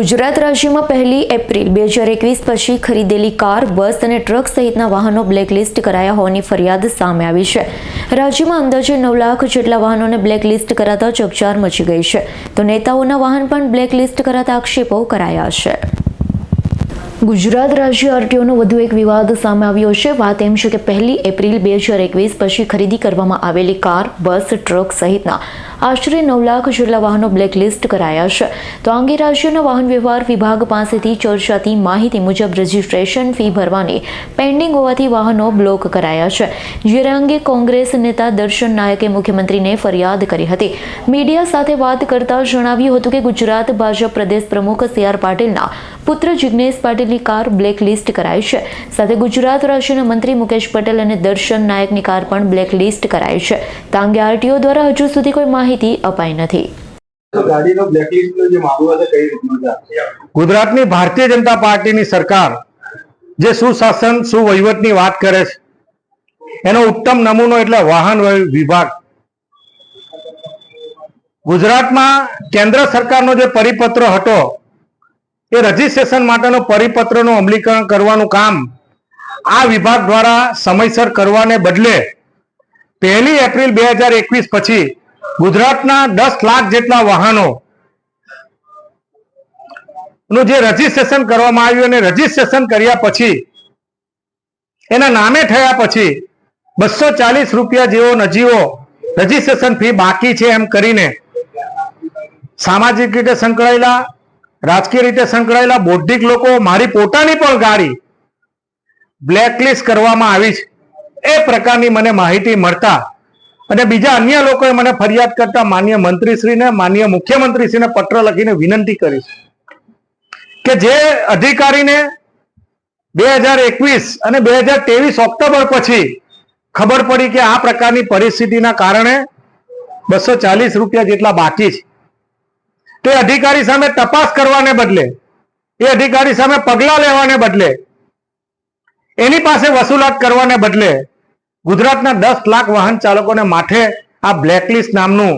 ગુજરાત રાજ્યમાં પહેલી એપ્રિલ બે હજાર એકવીસ પછી ખરીદેલી કાર, બસ અને ટ્રક સહિતના વાહનો બ્લેકલિસ્ટ કરાયા હોવાની ફરિયાદ સામે આવી છે. રાજ્યમાં અંદાજે નવ લાખ જેટલા વાહનોને બ્લેકલિસ્ટ કરાતા ચકચાર મચી ગઈ છે. તો નેતાઓના વાહન પણ બ્લેકલિસ્ટ કરાતા આક્ષેપો કરાયા છે. ગુજરાત રાજ્ય આરટીઓનો વધુ એક વિવાદ સામે આવ્યો છે. વાત એમ છે કે પહેલી એપ્રિલ બે હજાર એકવીસ પછી ખરીદી કરવામાં આવેલી કાર, બસ, ટ્રક સહિતના આશરે નવ લાખ જેટલા વાહનો બ્લેકલિસ્ટ કરાયા છે. તો આ અંગે રાજ્યના વાહન વ્યવહાર વિભાગ પાસેથી ચર્ચાતી માહિતી મુજબ રજીસ્ટ્રેશન ફી ભરવાની પેન્ડિંગ હોવાથી વાહનો બ્લોક કરાયા છે. જ્યારે અંગે કોંગ્રેસ નેતા દર્શન નાયકે મુખ્યમંત્રીને ફરિયાદ કરી હતી. મીડિયા સાથે વાત કરતા જણાવ્યું હતું કે ગુજરાત ભાજપ પ્રદેશ પ્રમુખ સી આર પાટીલના પુત્ર જિગ્નેશ પાટીલની કાર બ્લેકલિસ્ટ કરાઈ છે. સાથે ગુજરાત રાજ્યના મંત્રી મુકેશ પટેલ અને દર્શન નાયકની કાર પણ બ્લેકલિસ્ટ કરાઈ છે. તો અંગે આરટીઓ દ્વારા હજુ સુધી કોઈ માહિતી અપાઈ નથી. તો ગાડીનો બ્લેકલિસ્ટનો જે મામલો છે કઈ રીતનો છે? ગુજરાતની ભારતીય જનતા પાર્ટીની સરકાર જે સુશાસન સુવહીવટની વાત કરે છે એનો ઉત્તમ નમૂનો એટલે વાહન વિભાગ. ગુજરાતમાં કેન્દ્ર સરકારનો જે પરિપત્ર હતો એ રજીસ્ટ્રેશન માટેનો પરિપત્રનું અમલીકરણ કરવાનું કામ આ વિભાગ દ્વારા સમયસર કરવાને બદલે પહેલી એપ્રિલ બે હજાર એકવીસ પછી ગુજરાતના દસ લાખ જેટલા વાહનો નું જે રજીસ્ટ્રેશન કરવામાં આવ્યું અને રજીસ્ટ્રેશન કર્યા પછી એના નામે થયા પછી બસો ચાલીસ રૂપિયા જેવો નજીવો રજીસ્ટ્રેશન ફી બાકી છે એમ કરીને સામાજિક રીતે સંકળાયેલા રાજકીય રીતે સંકળાયેલા બૌદ્ધિક લોકો મારી પોતાની પણ ગાડી બ્લેકલિસ્ટ કરવામાં આવી છે. એ પ્રકારની મને માહિતી મળતા અને બીજા અન્ય લોકોએ મને ફરિયાદ કરતા માન્ય મંત્રીશ્રીને, માન્ય મુખ્યમંત્રીશ્રીને પત્ર લખીને વિનંતી કરી છે કે જે અધિકારીને બે હજાર એકવીસ અને બે હજાર ત્રેવીસ ઓક્ટોબર પછી ખબર પડી કે આ પ્રકારની પરિસ્થિતિના કારણે બસો ચાલીસ રૂપિયા જેટલા બાકી છે. તે અધિકારી સામે તપાસ કરવાને બદલે, એ અધિકારી સામે પગલા લેવાને બદલે, એની પાસે વસૂલાત કરવાને બદલે ગુજરાતના દસ લાખ વાહન ચાલકોને માથે આ બ્લેકલિસ્ટ નામનું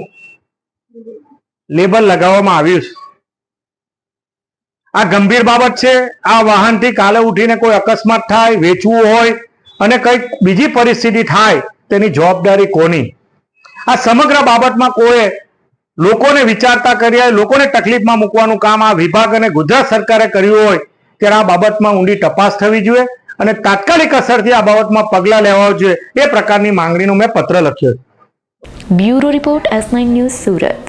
લેબલ લગાવવામાં આવ્યું છે. આ ગંભીર બાબત છે, આ વાહનથી કાલે ઉઠીને કોઈ અકસ્માત થાય, વેચવું હોય અને કંઈક બીજી પરિસ્થિતિ થાય, તેની જવાબદારી કોની? આ સમગ્ર બાબતમાં કોઈ લોકોને વિચારતા કર્યા લોકોને તકલીફમાં મૂકવાનું કામ આ વિભાગ અને ગુજરાત સરકારે કર્યું હોય, ત્યારે આ બાબતમાં ઊંડી તપાસ થવી જોઈએ અને તાત્કાલિક અસરથી આ બાબતમાં પગલાં લેવા જોઈએ. એ પ્રકારની માંગણીનું મેં પત્ર લખ્યો bureau report S news Surat.